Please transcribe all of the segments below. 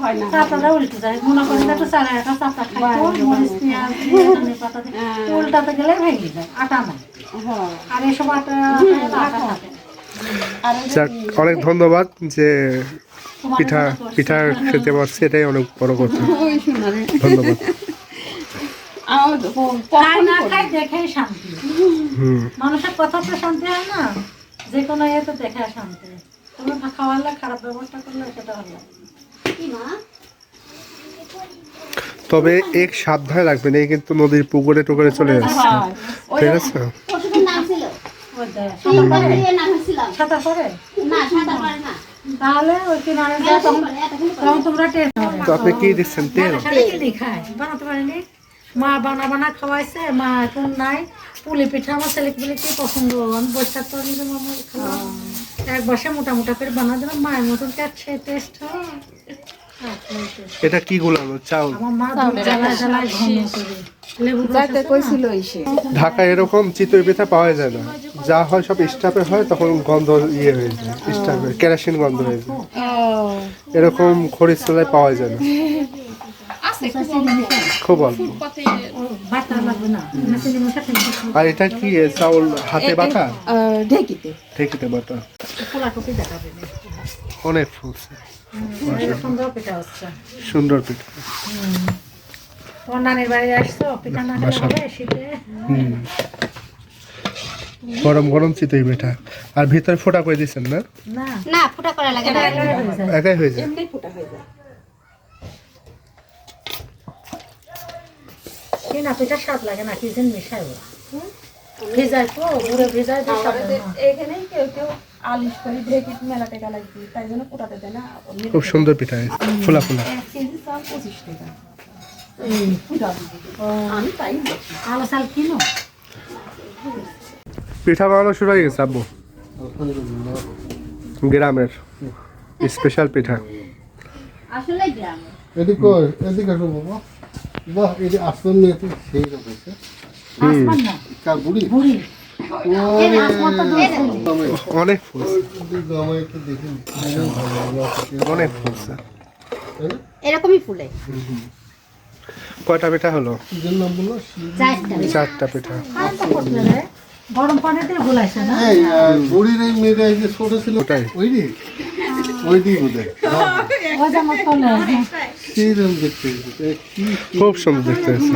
হয় উল্টে যায়। মনে করেন একটু একটা চাপা খাইতো মরিচ পেঁয়াজ ধনে পাতা উল্টাতে গেলে ভেঙে যায় আটা নাই। হ্যাঁ। আর এসব আটা আটা থাকে আর ওই যে যাক অনেক ধন্যবাদ যে পিঠা পিঠা খেতে পারছি এটাই অনেক বড় কথা। ধন্যবাদ। তো খাই করি। দেখেই শান্তি। হুম। মানুষের কথাতে শান্তি হয় না। যে কোনো ইয়েতে দেখে শান্তি। তুমি খাওয়ালে খারাপ ব্যবস্থা করলে সেটা ভালো তবে এক সাবধানে রাখবেন এই কিন্তু নদীর পুকুরে টুকুরে চলে যাচ্ছে। হ্যাঁ, ঠিক আছে? আপনি কি দিচ্ছেন? তেল সাথে খায় বানাতে পারিনি। মা বানা বানা খাওয়াইছে মা এখন নাই। পুলি পিঠা আমার ছেলে পুলি কি পছন্দ? আমি বসে তো এক বসে মোটা মোটা করে বানা দিলাম। মায়ের মতন কাছে টেস্ট হয়? এটা কি গুলানো? চাউল। ঢাকায় এরকম চিতই পিঠা পাওয়া যায় না। যা হয় সব স্টাফে হয় তখন গন্ধ ইয়ে হয়ে যায় স্টাফে কেরাসিন গন্ধ হয়ে যায়। এরকম খরিদ চলায় পাওয়া যায় না। খুব অল্প। আর এটা কি চাউল হাতে বাটা? ঢেকিতে। ঠেকিতে বাটা। দেখাবে অনেক ফুলছে সুন্দর পিঠা হচ্ছে। সুন্দর পিঠা। তোমার নানির বাড়ি আসছো? পিঠা না খেলে শীতে? গরম গরম চিতই পিঠা। আর ভিতরে ফোটা করে দিচ্ছেন না? না। ফুটা করা লাগে না। একাই হয়ে যায়। এমনি ফুটা হয়ে যায়। না পিঠা স্বাদ লাগে না কি যেন মিশাইব ভিজাই তো ঘুরে ভিজাই তো। এখানেই কেউ কেউ আলিশ করে ঢেকিত মেলা টাকা লাগবে তাই জন্য ফুটাতে দেয় না খুব সুন্দর পিঠা ফোলা ফোলা। এক কেজি চাল পঁচিশ টাকা। আমি তাই আলো চাল কিনো? পিঠা বানানো শুরু হয়ে গেছে আব্বু। গ্রামের স্পেশাল পিঠা। আসলে গ্রাম। এদিকে এদিকে বাবা। বাহ এই যে আসন নিয়ে সেই রকম অনেক এরকমই ফুলে। কয়টা পিঠা হলো? কিসের নাম বলল চারটা। পিঠা। কারেন্টটা গরম পানিতে গুলাইছে না? এই আহ, বুড়ির এই মেয়েটা যে ছোট ছিল ওটাই। ওই রে। খুব সুন্দর দেখতে হয়েছে।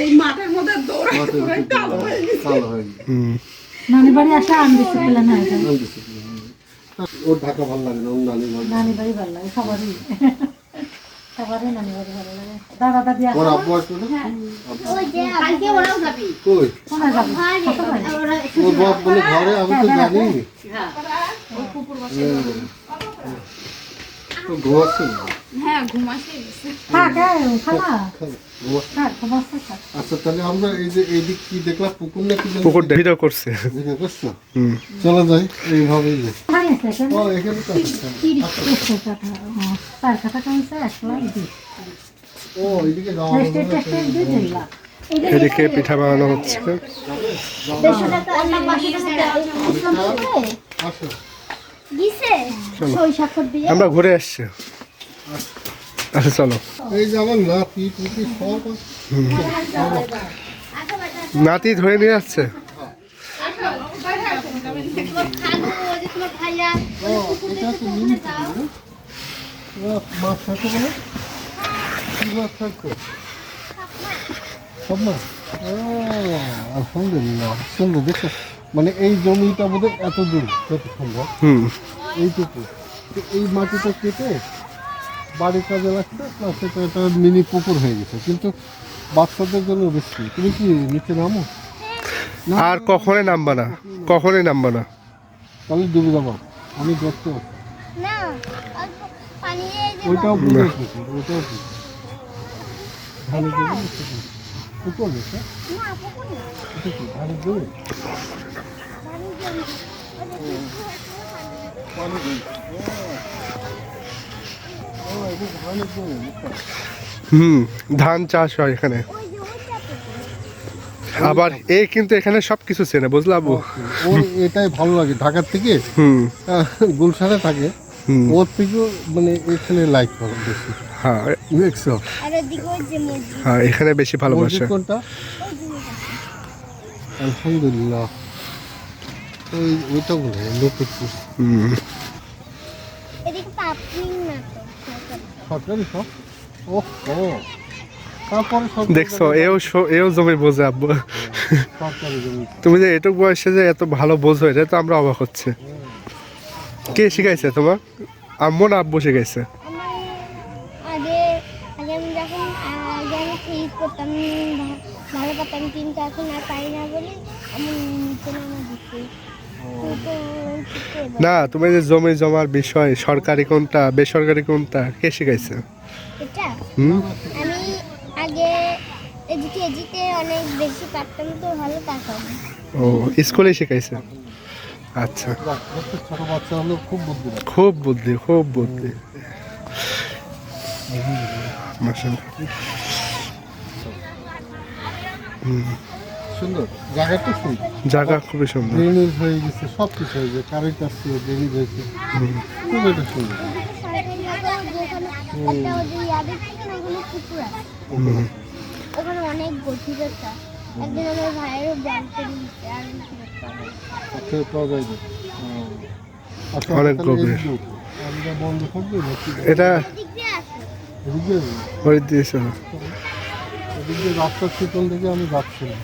এই মাঠের মধ্যে দৌড়ে মাথার ভিতরে কালো হয়ে গেছে। হুম। নানি বাড়ি আসলে আমি ডিসিপ্লিন হয়ে। যায় হয়ে গেছে। ওর ঢাকা ভালো লাগে না ওর নানি ভালো নানি বাড়ি ভালো লাগে সবারই। সবারই নানি বাড়ি ভালো লাগে। দাদা দাদি ওর আব্বু আসবে না? কালকে ওরাও যাবি। কই? কোনে যাবে? ওর বাপ বলে ঘরে আমি তো জানি। তো ঘুমাচ্ছে হ্যাঁ থাক খালা থাক ঘুমাচ্ছে থাক আচ্ছা তাহলে আমরা এই যে এইদিক কি দেখলাম পুকুর না কি পুকুর ভিডিও করছে। দেখে করছ? হুম। চলো যাই এইভাবেই যাই। ও এখানে তো ও, কমছে যাওয়া লাখ। এদিকে পিঠা বানানো হচ্ছে। আসো দিছে সই স্বাক্ষর দিয়ে আমরা ঘুরে আসছি। আচ্ছা চলো। নাতি ধরে নিয়ে আসছে খাব ওই যে তোমার ভাইয়া ও, এটা তো পুকুর, না? ও, মাছ সব আলহামদুলিল্লাহ। সুন্দর দেখছ মানে এই জমিটা বোধহয় এত দূর যত সম্ভব। হুম। এইটুকু। এই মাটিটা কেটে বাড়ির কাজে লাগছে প্লাস এটা একটা মিনি পুকুর হয়ে গেছে। কিন্তু বাচ্চাদের জন্য বেশি তুমি কি নিচে নামো? না আর কখনোই নামবা না। কখনোই নামবা না। তাহলে ডুবে যাব। আমি দেখতে না ওইটাও ওইটাও পুকুর গেছে? হুম ধান চাষ হয় এখানে। আবার এই কিন্তু এখানে সব কিছু চেনে বুঝলাম এটাই ভালো লাগে ঢাকার থেকে হুম। গুলশানে থাকে। ওর থেকেও মানে এখানে লাইক করে বেশি। হ্যাঁ দেখছ? হ্যাঁ এখানে বেশি ভালোবাসে। কোনটা? আলহামদুলিল্লাহ। ওই ওইটা বলে লোকপুর। হুম। দেখছ এও এও জমি বোঝে আব্বু। তুমি যে এটুক বয়সে যে এত ভালো বোঝো এটা তো আমরা অবাক হচ্ছে। কে শিখাইছে তোমার আম্মু না আব্বু শিখাইছে। আমার আগে আগে আমি যখন আগে আমি ঠিক করতাম ভালো পারতাম কিন্তু এখন আর পারি না বলে আমি নিচে নামা দিচ্ছি। কিন্তু ঠিক করে বল। না তুমি যে জমি জমার বিষয় সরকারি কোনটা বেসরকারি কোনটা কে শিখাইছে? এটা? আমি আগে এদিকে এদিকে অনেক বেশি পারতাম তো ভালো ও স্কুলে শিখাইছে? আচ্ছা। ছোট বাচ্চা হলো খুব বুদ্ধি খুব বুদ্ধি খুব বুদ্ধি। সুন্দর। জায়গাটা সুন্দর। জায়গা খুবই সুন্দর। ড্রেনেজ হয়ে গেছে সব কিছু হয়ে গেছে কারেন্ট আসছে ড্রেনেজ হয়েছে। খুব এটা সুন্দর। ওখানে অনেক গভীরতা। একদিন আমার ভাইয়েরও অনেক গভীর। এটা রাস্তার চিকন থেকে আমি যাচ্ছি না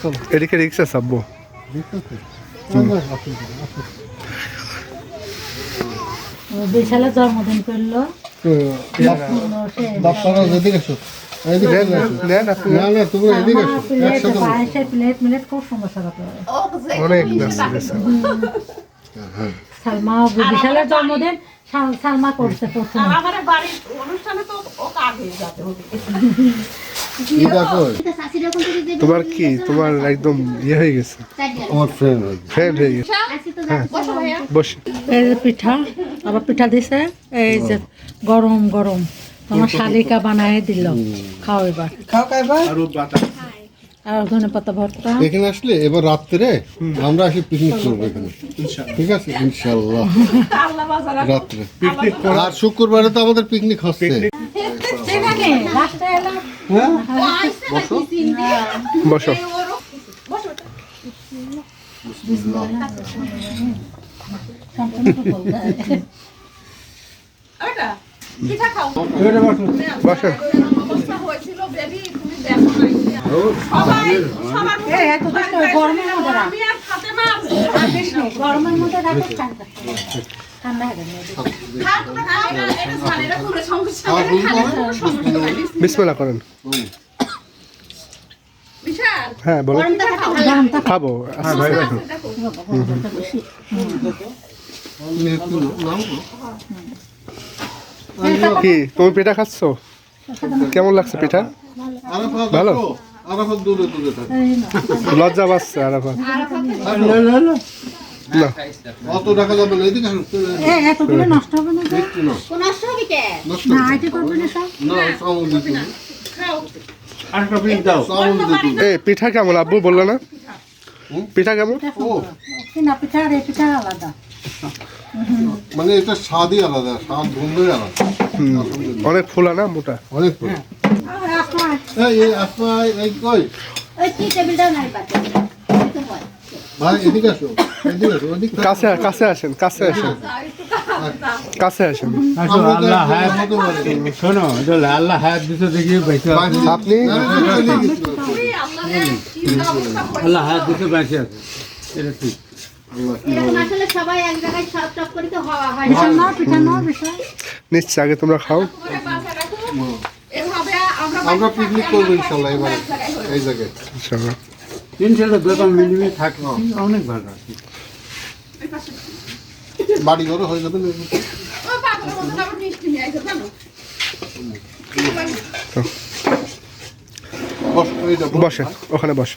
চলো এদিকে রিক্সা চাপবো জন্মদিন করল। সালমা বিশালের জন্মদিন সালমা করছে প্রথমে। আমার বাড়ির অনুষ্ঠানে তো ও যাতে তোমার কি? তোমার একদম ইয়ে হয়ে গেছে। আমার ফ্রেন্ড ফ্রেন্ড হয়ে গেছে। বসে এই পিঠা আবার পিঠা দিছে এই যে গরম গরম। তোমার শালিকা বানায় দিল। খাও এবার। আর ধনে পাতা ভর্তা। এখানে আসলে এবার রাত্রে আমরা আসি পিকনিক করব এখানে। ঠিক আছে? ইনশাল্লাহ। রাত্রে। আর শুক্রবারে তো আমাদের পিকনিক হচ্ছে। সেখানে লাস্টে এলাম বসো। এটা পিঠা খাও। বসো। অবস্থা হয়েছিল বেবি তুমি দেখো সবাই সবার গরমের মধ্যে আমি আর খাতে মা গরমের মধ্যে রাখো হয়ে বিসমিল্লাহ করেন। হ্যাঁ বলো। খাব। আচ্ছা, ভাই, ভাই। দেখো। কি তুমি পিঠা খাচ্ছ? কেমন লাগছে পিঠা? ভালো? লজ্জা পাচ্ছে আরাফাত। না অত টাকা যাবে না এদিকে আসুন, চলে আসুন। এই এতগুলো নষ্ট হবে না তো? একটু না নষ্ট হবে কে? না করবে করবে না সব। না চাউল দিতে হবে। খাও। চাউল দিতে হবে। এই পিঠা কেমন? আব্বু বলল না? পিঠা কেমন? পিঠা আর পিঠা আলাদা। মানে এটা স্বাদই আলাদা স্বাদ গন্ধই আলাদা। অনেক ফুলা না মোটা? অনেক করে এই এই আসমা এই কই? ওই টি টেবিলটাও নাই পাতে? ভাই এদিকে আসো এদিকে আসো ওদিকে কাছে কাছে আসেন কাছে আসেন। কাছে আসেন। আসো আল্লাহ হায়াত হতে পারে। শোনো আল্লাহ হায়াত দিতে দেখি আপনি? আল্লাহ হায়াত দিতে বেঁচে আছে। এটা ঠিক। হয়। নিশ্চয় আগে তোমরা খাও। আমরা আমরা পিকনিক করব ইনশাল্লাহ এবারে এই জায়গায়। ইনশাআল্লাহ ইনশাল্লাহ বেতন মিলিয়ে থাকি। অনেক ভালো আছে। বাড়ি ঘরে হয়ে যাবে। বসে ওখানে বসে।